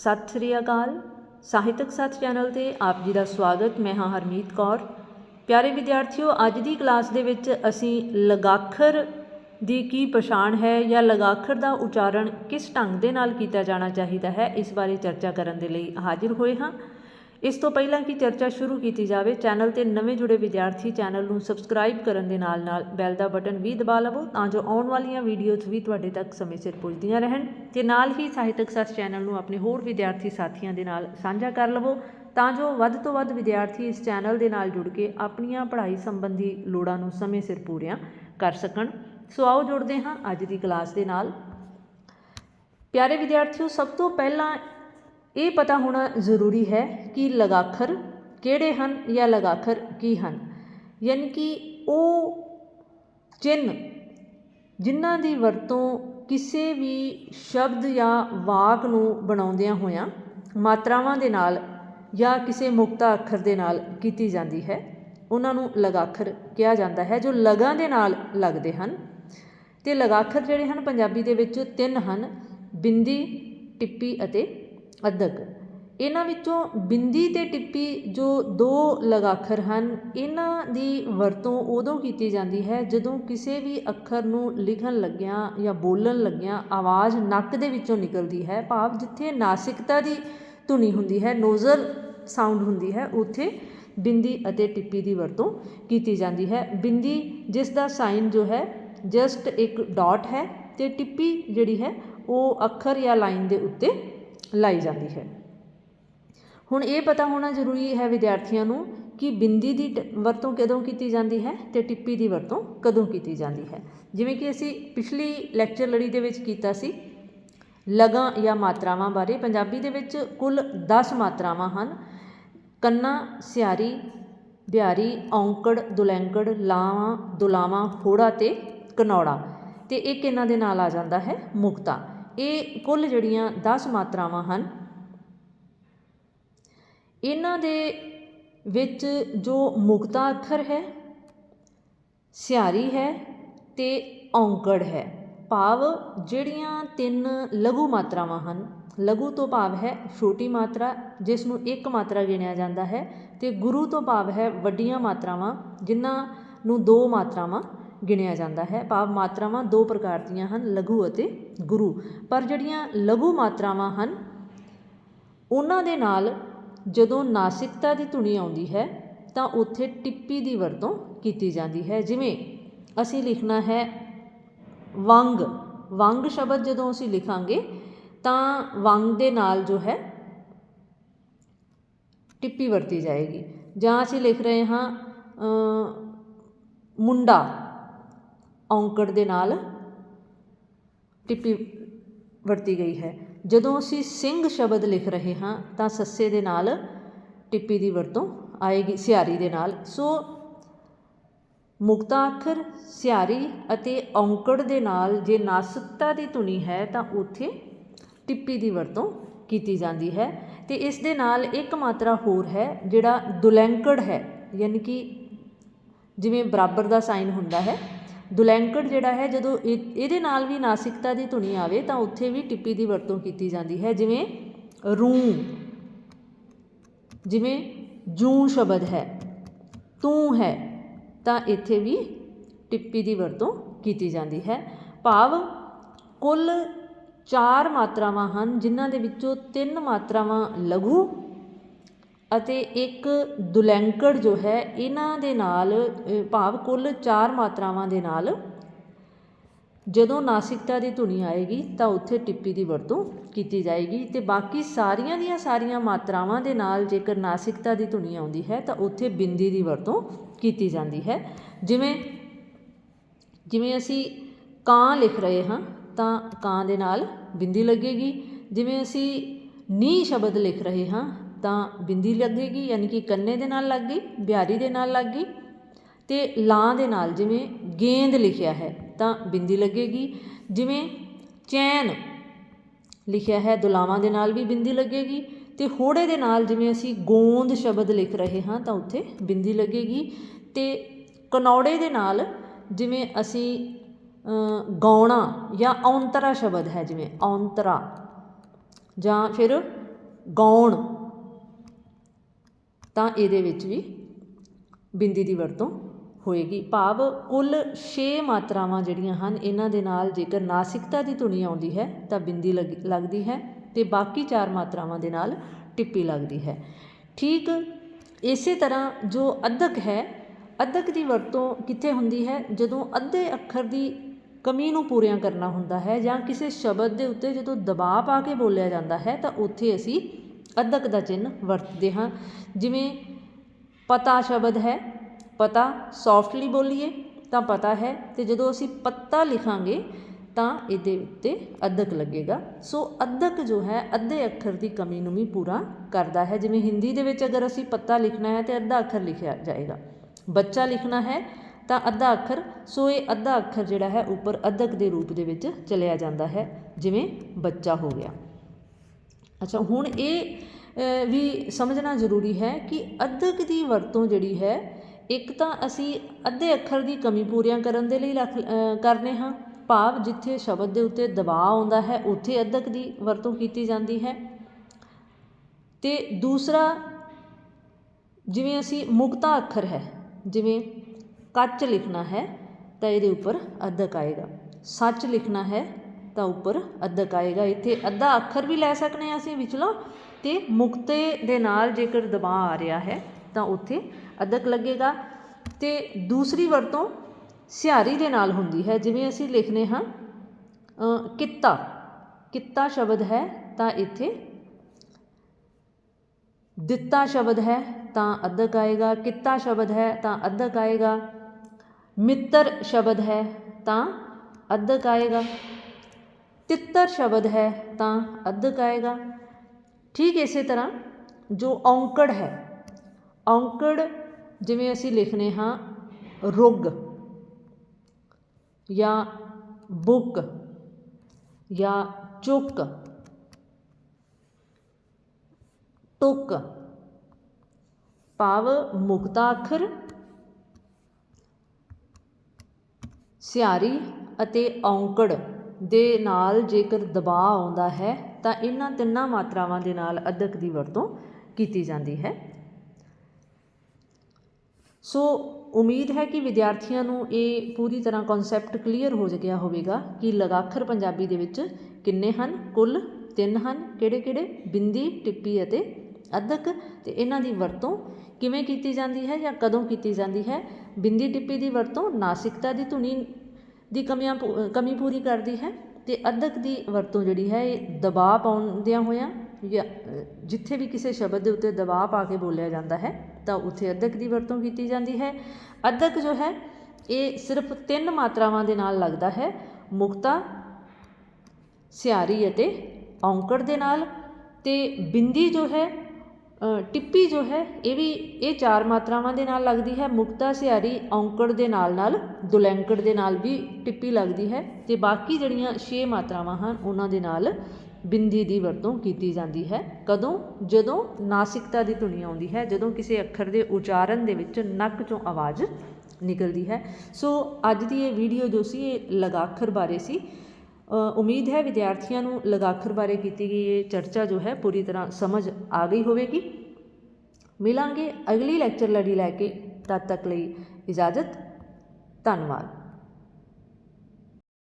ਸਤਿ ਸ੍ਰੀ ਅਕਾਲ। ਸਾਹਿਤਕ ਸਾਥ ਚੈਨਲ ਤੇ ਆਪ ਜੀ ਦਾ ਸਵਾਗਤ। ਮੈਂ ਹਾਂ ਹਰਮੀਤ ਕੌਰ। ਪਿਆਰੇ ਵਿਦਿਆਰਥੀਓ, ਅੱਜ ਦੀ ਕਲਾਸ ਦੇ ਵਿੱਚ ਅਸੀਂ ਲਗਾਖਰ ਦੀ ਕੀ ਪਛਾਣ ਹੈ ਜਾਂ ਲਗਾਖਰ ਦਾ ਉਚਾਰਨ ਕਿਸ ਢੰਗ ਦੇ ਨਾਲ ਕੀਤਾ ਜਾਣਾ ਚਾਹੀਦਾ ਹੈ, ਇਸ ਬਾਰੇ ਚਰਚਾ ਕਰਨ ਦੇ ਲਈ ਹਾਜ਼ਰ ਹੋਏ ਹਾਂ। ਇਸ ਤੋਂ ਪਹਿਲਾਂ ਕਿ ਚਰਚਾ ਸ਼ੁਰੂ ਕੀਤੀ ਜਾਵੇ, ਚੈਨਲ ਤੇ ਨਵੇਂ ਜੁੜੇ ਵਿਦਿਆਰਥੀ ਚੈਨਲ ਨੂੰ ਸਬਸਕ੍ਰਾਈਬ ਕਰਨ ਦੇ ਨਾਲ ਨਾਲ ਬੈਲ ਦਾ ਬਟਨ ਵੀ ਦਬਾ ਲਵੋ ਤਾਂ ਜੋ ਆਉਣ ਵਾਲੀਆਂ ਵੀਡੀਓਜ਼ ਵੀ ਤੁਹਾਡੇ ਤੱਕ ਸਮੇਂ ਸਿਰ ਪਹੁੰਚਦੀਆਂ ਰਹਿਣ ਤੇ ਨਾਲ ਹੀ ਸਾਹਿਤਕ ਸਾਥ ਚੈਨਲ ਨੂੰ ਆਪਣੇ ਹੋਰ ਵਿਦਿਆਰਥੀ ਸਾਥੀਆਂ ਦੇ ਨਾਲ ਸਾਂਝਾ ਕਰ ਲਵੋ ਤਾਂ ਜੋ ਵੱਧ ਤੋਂ ਵੱਧ ਵਿਦਿਆਰਥੀ ਇਸ ਚੈਨਲ ਦੇ ਨਾਲ ਜੁੜ ਕੇ ਆਪਣੀਆਂ ਪੜ੍ਹਾਈ ਸੰਬੰਧੀ ਲੋੜਾਂ ਨੂੰ ਸਮੇਂ ਸਿਰ ਪੂਰੀਆਂ ਕਰ ਸਕਣ। ਸੋ ਆਓ ਜੁੜਦੇ ਹਾਂ ਅੱਜ ਦੀ ਕਲਾਸ ਦੇ ਨਾਲ। ਪਿਆਰੇ ਵਿਦਿਆਰਥੀਓ, ਸਭ ਤੋਂ ਪਹਿਲਾਂ ਇਹ ਪਤਾ ਹੋਣਾ ਜ਼ਰੂਰੀ ਹੈ ਕਿ ਲਗਾਖਰ ਕਿਹੜੇ ਹਨ ਜਾਂ ਲਗਾਖਰ ਕੀ ਹਨ। ਯਾਨੀ ਕਿ ਉਹ ਚਿੰਨ੍ਹ ਜਿਨ੍ਹਾਂ ਦੀ ਵਰਤੋਂ ਕਿਸੇ ਵੀ ਸ਼ਬਦ ਜਾਂ ਵਾਕ ਨੂੰ ਬਣਾਉਂਦਿਆਂ ਹੋਇਆਂ ਮਾਤਰਾਵਾਂ ਦੇ ਨਾਲ ਜਾਂ ਕਿਸੇ ਮੁਕਤਾ ਅੱਖਰ ਦੇ ਨਾਲ ਕੀਤੀ ਜਾਂਦੀ ਹੈ। ਉਹਨਾਂ ਨੂੰ ਲਗਾਖਰ ਕਿਹਾ ਜਾਂਦਾ ਹੈ, ਜੋ ਲਗਾਂ ਦੇ ਨਾਲ ਲੱਗਦੇ ਹਨ। ਤੇ ਲਗਾਖਰ ਜਿਹੜੇ ਹਨ, ਪੰਜਾਬੀ ਦੇ ਵਿੱਚ ਤਿੰਨ ਹਨ, ਬਿੰਦੀ, ਟਿੱਪੀ ਅਤੇ ਅੱਧਕ ਇਹਨਾਂ ਵਿੱਚੋਂ ਬਿੰਦੀ ਅਤੇ ਟਿੱਪੀ ਜੋ ਦੋ ਲਗਾਖਰ ਹਨ, ਇਹਨਾਂ ਦੀ ਵਰਤੋਂ ਉਦੋਂ ਕੀਤੀ ਜਾਂਦੀ ਹੈ ਜਦੋਂ ਕਿਸੇ ਵੀ ਅੱਖਰ ਨੂੰ ਲਿਖਣ ਲੱਗਿਆਂ ਜਾਂ ਬੋਲਣ ਲੱਗਿਆਂ ਆਵਾਜ਼ ਨੱਕ ਦੇ ਵਿੱਚੋਂ ਨਿਕਲਦੀ ਹੈ। ਭਾਵ ਜਿੱਥੇ ਨਾਸਿਕਤਾ ਦੀ ਧੁਨੀ ਹੁੰਦੀ ਹੈ, ਨੋਜ਼ਲ ਸਾਊਂਡ ਹੁੰਦੀ ਹੈ, ਉੱਥੇ ਬਿੰਦੀ ਅਤੇ ਟਿੱਪੀ ਦੀ ਵਰਤੋਂ ਕੀਤੀ ਜਾਂਦੀ ਹੈ। ਬਿੰਦੀ ਜਿਸ ਦਾ ਸਾਈਨ ਜੋ ਹੈ ਜਸਟ ਇੱਕ ਡਾਟ ਹੈ ਤੇ ਟਿੱਪੀ ਜਿਹੜੀ ਹੈ, ਉਹ ਅੱਖਰ ਜਾਂ ਲਾਈਨ ਦੇ ਉੱਤੇ ਲਾਈ ਜਾਂਦੀ ਹੈ। ਹੁਣ ਇਹ ਪਤਾ ਹੋਣਾ ਜ਼ਰੂਰੀ ਹੈ ਵਿਦਿਆਰਥੀਆਂ ਨੂੰ ਕਿ ਬਿੰਦੀ ਦੀ ਵਰਤੋਂ ਕਦੋਂ ਕੀਤੀ ਜਾਂਦੀ ਹੈ ਤੇ ਟਿੱਪੀ ਦੀ ਵਰਤੋਂ ਕਦੋਂ ਕੀਤੀ ਜਾਂਦੀ ਹੈ। ਜਿਵੇਂ ਕਿ ਅਸੀਂ ਪਿਛਲੀ ਲੈਕਚਰ ਲੜੀ ਦੇ ਵਿੱਚ ਕੀਤਾ ਸੀ, ਲਗਾਂ ਜਾਂ ਮਾਤਰਾਵਾਂ ਬਾਰੇ। ਪੰਜਾਬੀ ਦੇ ਵਿੱਚ ਕੁੱਲ 10 ਮਾਤਰਾਵਾਂ ਹਨ। ਕੰਨਾ, ਸਿਆਰੀ ਬਿਹਾਰੀ ਔਂਕੜ, ਦੁਲੈਂਕੜ, ਲਾਵਾਂ, ਦੁਲਾਵਾਂ ਹੋੜਾ ਤੇ ਕਨੌੜਾ। ਤੇ ਇੱਕ ਇਹਨਾਂ ਦੇ ਨਾਲ ਆ ਜਾਂਦਾ ਹੈ ਮੁਕਤਾ। ਇਹ ਕੁੱਲ ਜਿਹੜੀਆਂ 10 ਮਾਤਰਾਵਾਂ ਹਨ, ਇਹਨਾਂ ਦੇ ਵਿੱਚ ਜੋ ਮੁਕਤਾ ਅੱਖਰ ਹੈ ਸਿਆਰੀ ਹੈ ਤੇ ਔਂਕੜ ਹੈ। ਭਾਵ ਜਿਹੜੀਆਂ ਤਿੰਨ ਲਘੂ ਮਾਤਰਾਵਾਂ ਹਨ, ਲਘੂ ਤੋਂ ਭਾਵ ਹੈ ਛੋਟੀ ਮਾਤਰਾ ਜਿਸ ਨੂੰ ਇੱਕ ਮਾਤਰਾ ਗਿਣਿਆ ਜਾਂਦਾ ਹੈ ਤੇ ਗੁਰੂ ਤੋਂ ਭਾਵ ਹੈ ਵੱਡੀਆਂ ਮਾਤਰਾਵਾਂ, ਜਿਨ੍ਹਾਂ ਨੂੰ ਦੋ ਮਾਤਰਾਵਾਂ ਗਿਣਿਆ ਜਾਂਦਾ ਹੈ। ਭਾਵ ਮਾਤਰਾਵਾਂ ਦੋ ਪ੍ਰਕਾਰ ਦੀਆਂ ਹਨ, ਲਘੂ ਅਤੇ ਗੁਰੂ। ਪਰ ਜਿਹੜੀਆਂ ਲਘੂ ਮਾਤਰਾਵਾਂ ਹਨ, ਉਹਨਾਂ ਦੇ ਨਾਲ ਜਦੋਂ ਨਾਸਿਕਤਾ ਦੀ ਧੁਨੀ ਆਉਂਦੀ ਹੈ, ਤਾਂ ਉੱਥੇ ਟਿੱਪੀ ਦੀ ਵਰਤੋਂ ਕੀਤੀ ਜਾਂਦੀ ਹੈ। ਜਿਵੇਂ ਅਸੀਂ ਲਿਖਣਾ ਹੈ ਵੰਗ। ਵੰਗ ਸ਼ਬਦ ਜਦੋਂ ਅਸੀਂ ਲਿਖਾਂਗੇ, ਤਾਂ ਵੰਗ ਦੇ ਨਾਲ ਜੋ ਹੈ, ਟਿੱਪੀ ਵਰਤੀ ਜਾਏਗੀ। ਜਾਂ ਅਸੀਂ ਲਿਖ ਰਹੇ ਹਾਂ ਮੁੰਡਾ। ਔਂਕੜ ਦੇ ਨਾਲ ਟਿੱਪੀ ਵਰਤੀ ਗਈ ਹੈ। ਜਦੋਂ ਅਸੀਂ ਸਿੰਘ ਸ਼ਬਦ ਲਿਖ ਰਹੇ ਹਾਂ, ਤਾਂ ਸੱਸੇ ਦੇ ਨਾਲ ਟਿੱਪੀ ਦੀ ਵਰਤੋਂ ਆਏਗੀ, ਸਿਆਰੀ ਦੇ ਨਾਲ। ਸੋ ਮੁਕਤਾ ਅੱਖਰ ਸਿਆਰੀ ਅਤੇ ਔਂਕੜ ਦੇ ਨਾਲ ਜੇ ਨਾਸਿਕਤਾ ਦੀ ਧੁਨੀ ਹੈ, ਤਾਂ ਉੱਥੇ ਟਿੱਪੀ ਦੀ ਵਰਤੋਂ ਕੀਤੀ ਜਾਂਦੀ ਹੈ। ਤੇ ਇਸ ਦੇ ਨਾਲ ਇੱਕ ਮਾਤਰਾ ਹੋਰ ਹੈ, ਜਿਹੜਾ ਦੁਲੈਂਕੜ ਹੈ। ਯਾਨੀ ਕਿ ਜਿਵੇਂ ਬਰਾਬਰ ਦਾ ਸਾਈਨ ਹੁੰਦਾ ਹੈ ਦੁਲੈਂਕੜ ਜਿਹੜਾ ਹੈ, ਜਦੋਂ ਇਹਦੇ ਨਾਲ ਵੀ ਨਾਸਿਕਤਾ ਦੀ ਧੁਨੀ ਆਵੇ, ਤਾਂ ਉੱਥੇ ਵੀ ਟਿੱਪੀ ਦੀ ਵਰਤੋਂ ਕੀਤੀ ਜਾਂਦੀ ਹੈ। ਜਿਵੇਂ ਰੂ, ਜਿਵੇਂ ਜੂ ਸ਼ਬਦ ਹੈ, ਤੂੰ ਹੈ, ਤਾਂ ਇੱਥੇ ਵੀ ਟਿੱਪੀ ਦੀ ਵਰਤੋਂ ਕੀਤੀ ਜਾਂਦੀ ਹੈ। ਭਾਵ ਕੁੱਲ ਚਾਰ ਮਾਤਰਾਵਾਂ ਹਨ, ਜਿਨ੍ਹਾਂ ਦੇ ਵਿੱਚੋਂ ਤਿੰਨ ਮਾਤਰਾਵਾਂ ਲਘੂ ਅਤੇ ਇੱਕ ਦੁਲੈਂਕੜ ਜੋ ਹੈ, ਇਹਨਾਂ ਦੇ ਨਾਲ ਭਾਵ ਕੁੱਲ ਚਾਰ ਮਾਤਰਾਵਾਂ ਦੇ ਨਾਲ, ਜਦੋਂ ਨਾਸਿਕਤਾ ਦੀ ਧੁਨੀ ਆਏਗੀ, ਤਾਂ ਉੱਥੇ ਟਿੱਪੀ ਦੀ ਵਰਤੋਂ ਕੀਤੀ ਜਾਏਗੀ। ਤੇ ਬਾਕੀ ਸਾਰੀਆਂ ਦੀਆਂ ਸਾਰੀਆਂ ਮਾਤਰਾਵਾਂ ਦੇ ਨਾਲ ਜੇਕਰ ਨਾਸਿਕਤਾ ਦੀ ਧੁਨੀ ਆਉਂਦੀ ਹੈ, ਤਾਂ ਉੱਥੇ ਬਿੰਦੀ ਦੀ ਵਰਤੋਂ ਕੀਤੀ ਜਾਂਦੀ ਹੈ। ਜਿਵੇਂ ਜਿਵੇਂ ਅਸੀਂ ਕਾਂ ਲਿਖ ਰਹੇ ਹਾਂ, ਤਾਂ ਕਾਂ ਦੇ ਨਾਲ ਬਿੰਦੀ ਲੱਗੇਗੀ। ਜਿਵੇਂ ਅਸੀਂ ਨੀ ਸ਼ਬਦ ਲਿਖ ਰਹੇ ਹਾਂ ਤਾਂ ਬਿੰਦੀ ਲੱਗੇਗੀ ਯਾਨੀ ਕਿ ਕੰਨੇ ਦੇ ਨਾਲ ਲੱਗ ਗਈ, ਬਿਹਾਰੀ ਦੇ ਨਾਲ ਲੱਗ ਗਈ ਤੇ ਲਾਂ ਦੇ ਨਾਲ, ਜਿਵੇਂ ਗੇਂਦ ਲਿਖਿਆ ਹੈ, ਤਾਂ ਬਿੰਦੀ ਲੱਗੇਗੀ। ਜਿਵੇਂ ਚੈਨ ਲਿਖਿਆ ਹੈ, ਦੁਲਾਵਾਂ ਦੇ ਨਾਲ ਵੀ ਬਿੰਦੀ ਲੱਗੇਗੀ ਤੇ ਹੋੜੇ ਦੇ ਨਾਲ, ਜਿਵੇਂ ਅਸੀਂ ਗੋਂਦ ਸ਼ਬਦ ਲਿਖ ਰਹੇ ਹਾਂ, ਤਾਂ ਉੱਥੇ ਬਿੰਦੀ ਲੱਗੇਗੀ। ਤੇ ਕਨੌੜੇ ਦੇ ਨਾਲ, ਜਿਵੇਂ ਅਸੀਂ ਗਾਉਣਾ ਜਾਂ ਔਂਤਰਾ ਸ਼ਬਦ ਹੈ, ਜਿਵੇਂ ਔਂਤਰਾ ਜਾਂ ਫਿਰ ਗਾਉਣ। ਤਾਂ ਇਹਦੇ ਵਿੱਚ ਵੀ ਬਿੰਦੀ ਦੀ ਵਰਤੋਂ ਹੋਏਗੀ। ਭਾਵ ਕੁੱਲ 6 ਮਾਤਰਾਵਾਂ ਜਿਹੜੀਆਂ ਹਨ, ਇਹਨਾਂ ਦੇ ਨਾਲ ਜੇਕਰ ਨਾਸਿਕਤਾ ਦੀ ਧੁਨੀ ਆਉਂਦੀ ਹੈ, ਤਾਂ ਬਿੰਦੀ ਲੱਗ- ਲੱਗਦੀ ਹੈ ਤੇ ਬਾਕੀ ਚਾਰ ਮਾਤਰਾਵਾਂ ਦੇ ਨਾਲ ਟਿੱਪੀ ਲੱਗਦੀ ਹੈ। ਠੀਕ ਇਸੇ ਤਰ੍ਹਾਂ ਜੋ ਅੱਧਕ ਹੈ ਅੱਧਕ ਦੀ ਵਰਤੋਂ ਕਿੱਥੇ ਹੁੰਦੀ ਹੈ? ਜਦੋਂ ਅੱਧੇ ਅੱਖਰ ਦੀ ਕਮੀ ਨੂੰ ਪੂਰੀਆਂ ਕਰਨਾ ਹੁੰਦਾ ਹੈ ਜਾਂ ਕਿਸੇ ਸ਼ਬਦ ਦੇ ਉੱਤੇ ਜਦੋਂ ਦਬਾਅ ਪਾ ਕੇ ਬੋਲਿਆ ਜਾਂਦਾ ਹੈ, ਤਾਂ ਉੱਥੇ ਅਸੀਂ ਅੱਧਕ ਦਾ ਚਿੰਨ੍ਹ ਵਰਤਦੇ ਹਾਂ। ਜਿਵੇਂ ਪਤਾ ਸ਼ਬਦ ਹੈ, ਪਤਾ ਸੌਫਟਲੀ ਬੋਲੀਏ ਤਾਂ ਪਤਾ ਹੈ ਤੇ ਜਦੋਂ ਅਸੀਂ ਪੱਤਾ ਲਿਖਾਂਗੇ ਤਾਂ ਇਹਦੇ ਉੱਤੇ ਅੱਧਕ ਲੱਗੇਗਾ। ਸੋ ਅੱਧਕ ਜੋ ਹੈ, ਅੱਧੇ ਅੱਖਰ ਦੀ ਕਮੀ ਨੂੰ ਵੀ ਪੂਰਾ ਕਰਦਾ ਹੈ। ਜਿਵੇਂ ਹਿੰਦੀ ਦੇ ਵਿੱਚ ਅਗਰ ਅਸੀਂ ਪੱਤਾ ਲਿਖਣਾ ਹੈ ਤੇ ਅੱਧਾ ਅੱਖਰ ਲਿਖਿਆ ਜਾਏਗਾ। ਬੱਚਾ ਲਿਖਣਾ ਹੈ ਤਾਂ ਅੱਧਾ ਅੱਖਰ, ਸੋ ਇਹ ਅੱਧਾ ਅੱਖਰ ਜਿਹੜਾ ਹੈ, ਉੱਪਰ ਅੱਧਕ ਦੇ ਰੂਪ ਦੇ ਵਿੱਚ ਚਲਿਆ ਜਾਂਦਾ ਹੈ। ਜਿਵੇਂ ਬੱਚਾ ਹੋ ਗਿਆ। ਅੱਛਾ, ਹੁਣ ਇਹ ਵੀ ਸਮਝਣਾ ਜ਼ਰੂਰੀ ਹੈ ਕਿ ਅੱਧਕ ਦੀ ਵਰਤੋਂ ਜਿਹੜੀ ਹੈ, ਇੱਕ ਤਾਂ ਅਸੀਂ ਅੱਧੇ ਅੱਖਰ ਦੀ ਕਮੀ ਪੂਰੀਆਂ ਕਰਨ ਦੇ ਲਈ ਰੱਖ ਕਰਨੇ ਹਾਂ। ਭਾਵ ਜਿੱਥੇ ਸ਼ਬਦ ਦੇ ਉੱਤੇ ਦਬਾਅ ਆਉਂਦਾ ਹੈ, ਉੱਥੇ ਅੱਧਕ ਦੀ ਵਰਤੋਂ ਕੀਤੀ ਜਾਂਦੀ ਹੈ। ਤੇ ਦੂਸਰਾ, ਜਿਵੇਂ ਅਸੀਂ ਮੁਕਤਾ ਅੱਖਰ ਹੈ, ਜਿਵੇਂ ਕੱਚ ਲਿਖਣਾ ਹੈ, ਤਾਂ ਇਹਦੇ ਉੱਪਰ ਅੱਧਕ ਆਏਗਾ। ਸੱਚ ਲਿਖਣਾ ਹੈ ਤਾਂ ਉੱਪਰ ਅੱਧਕ ਆਏਗਾ। ਇੱਥੇ ਅੱਧਾ ਅੱਖਰ ਵੀ ਲੈ ਸਕਨੇ ਹਾਂ ਅਸੀਂ ਵਿਚਲੋਂ ਤੇ ਮੁਕਤੇ ਦੇ ਨਾਲ ਜੇਕਰ ਦਬਾਅ ਆ ਰਿਹਾ ਹੈ ਤਾਂ ਉੱਥੇ ਅੱਧਕ ਲੱਗੇਗਾ ਤੇ ਦੂਸਰੀ ਵਰਤੋਂ ਸਿਹਾਰੀ ਦੇ ਨਾਲ ਹੁੰਦੀ ਹੈ। ਜਿਵੇਂ ਅਸੀਂ ਲਿਖਨੇ ਹਾਂ ਅ, ਕਿੱਤਾ। ਕਿੱਤਾ ਸ਼ਬਦ ਹੈ ਤਾਂ ਇੱਥੇ ਦਿੱਤਾ ਸ਼ਬਦ ਹੈ ਤਾਂ ਅੱਧਕ ਆਏਗਾ। ਕਿੱਤਾ ਸ਼ਬਦ ਹੈ ਤਾਂ ਅੱਧਕ ਆਏਗਾ। ਮਿੱਤਰ ਸ਼ਬਦ ਹੈ ਤਾਂ ਅੱਧਕ ਆਏਗਾ। ਤਿੱਤਰ ਸ਼ਬਦ ਹੈ ਤਾਂ ਅੱਧਕ ਆਏਗਾ ਠੀਕ ਇਸੇ ਤਰ੍ਹਾਂ ਜੋ ਔਂਕੜ ਹੈ ਔਂਕੜ ਜਿਵੇਂ ਅਸੀਂ ਲਿਖਨੇ ਹਾਂ ਰੁੱਗ ਜਾਂ ਬੁੱਕ ਜਾਂ ਚੁੱਕ ਟੁੱਕ ਭਾਵ ਮੁਕਤਾ ਅੱਖਰ ਸਿਹਾਰੀ ਅਤੇ ਔਂਕੜ ਦੇ ਨਾਲ ਜੇਕਰ ਦਬਾਅ ਆਉਂਦਾ ਹੈ, ਤਾਂ ਇਹਨਾਂ ਤਿੰਨਾਂ ਮਾਤਰਾਵਾਂ ਦੇ ਨਾਲ ਅੱਧਕ ਦੀ ਵਰਤੋਂ ਕੀਤੀ ਜਾਂਦੀ ਹੈ। ਸੋ ਉਮੀਦ ਹੈ ਕਿ ਵਿਦਿਆਰਥੀਆਂ ਨੂੰ ਇਹ ਪੂਰੀ ਤਰ੍ਹਾਂ ਕਨਸੈਪਟ ਕਲੀਅਰ ਹੋ ਗਿਆ ਹੋਵੇਗਾ ਕਿ ਲਗਾਖਰ ਪੰਜਾਬੀ ਦੇ ਵਿੱਚ ਕਿੰਨੇ ਹਨ, ਕੁੱਲ ਤਿੰਨ ਹਨ ਕਿਹੜੇ ਕਿਹੜੇ ਬਿੰਦੀ, ਟਿੱਪੀ ਅਤੇ ਅੱਧਕ ਤੇ ਇਹਨਾਂ ਦੀ ਵਰਤੋਂ ਕਿਵੇਂ ਕੀਤੀ ਜਾਂਦੀ ਹੈ ਜਾਂ ਕਦੋਂ ਕੀਤੀ ਜਾਂਦੀ ਹੈ? ਬਿੰਦੀ, ਟਿੱਪੀ ਦੀ ਵਰਤੋਂ, ਨਾਸਿਕਤਾ ਦੀ ਧੁਨੀ ਦੀ ਕਮੀਆਂ ਪੂ- ਕਮੀ ਪੂਰੀ ਕਰਦੀ ਹੈ ਅਤੇ ਅੱਧਕ ਦੀ ਵਰਤੋਂ ਜਿਹੜੀ ਹੈ ਇਹ ਦਬਾਅ ਪਾਉਂਦਿਆਂ ਹੋਇਆਂ ਜਾਂ ਜਿੱਥੇ ਵੀ ਕਿਸੇ ਸ਼ਬਦ ਦੇ ਉੱਤੇ ਦਬਾਅ ਪਾ ਕੇ ਬੋਲਿਆ ਜਾਂਦਾ ਹੈ, ਤਾਂ ਉੱਥੇ ਅੱਧਕ ਦੀ ਵਰਤੋਂ ਕੀਤੀ ਜਾਂਦੀ ਹੈ। ਅੱਧਕ ਜੋ ਹੈ, ਇਹ ਸਿਰਫ ਤਿੰਨ ਮਾਤਰਾਵਾਂ ਦੇ ਨਾਲ ਲੱਗਦਾ ਹੈ, ਮੁਕਤਾ, ਸਿਆਰੀ ਅਤੇ ਔਂਕੜ ਦੇ ਨਾਲ। ਤੇ ਬਿੰਦੀ ਜੋ ਹੈ ਟਿੱਪੀ ਜੋ ਹੈ, ਇਹ ਵੀ ਇਹ ਚਾਰ ਮਾਤਰਾਵਾਂ ਦੇ ਨਾਲ ਲੱਗਦੀ ਹੈ। ਮੁਕਤਾ ਸਿਹਾਰੀ ਔਂਕੜ ਦੇ ਨਾਲ ਨਾਲ ਦੁਲੈਂਕੜ ਦੇ ਨਾਲ ਵੀ ਟਿੱਪੀ ਲੱਗਦੀ ਹੈ ਤੇ ਬਾਕੀ ਜਿਹੜੀਆਂ 6 ਮਾਤਰਾਵਾਂ ਹਨ, ਉਹਨਾਂ ਦੇ ਨਾਲ ਬਿੰਦੀ ਦੀ ਵਰਤੋਂ ਕੀਤੀ ਜਾਂਦੀ ਹੈ। ਕਦੋਂ? ਜਦੋਂ ਨਾਸਿਕਤਾ ਦੀ ਧੁਨੀ ਆਉਂਦੀ ਹੈ, ਜਦੋਂ ਕਿਸੇ ਅੱਖਰ ਦੇ ਉਚਾਰਨ ਦੇ ਵਿੱਚ ਨੱਕ ਚੋਂ ਆਵਾਜ਼ ਨਿਕਲਦੀ ਹੈ। ਸੋ ਅੱਜ ਦੀ ਇਹ ਵੀਡੀਓ ਜੋ ਸੀ, ਇਹ ਲਗਾਖਰ ਬਾਰੇ ਸੀ। ਉਮੀਦ ਹੈ ਵਿਦਿਆਰਥੀਆਂ ਨੂੰ ਲਗਾਖਰ ਬਾਰੇ ਕੀਤੀ ਗਈ ਇਹ ਚਰਚਾ ਜੋ ਹੈ ਪੂਰੀ ਤਰ੍ਹਾਂ ਸਮਝ ਆ ਗਈ ਹੋਵੇਗੀ। ਮਿਲਾਂਗੇ ਅਗਲੀ ਲੈਕਚਰ ਲੜੀ ਲੈ ਕੇ। ਤਦ ਤੱਕ ਲਈ ਇਜਾਜ਼ਤ। ਧੰਨਵਾਦ।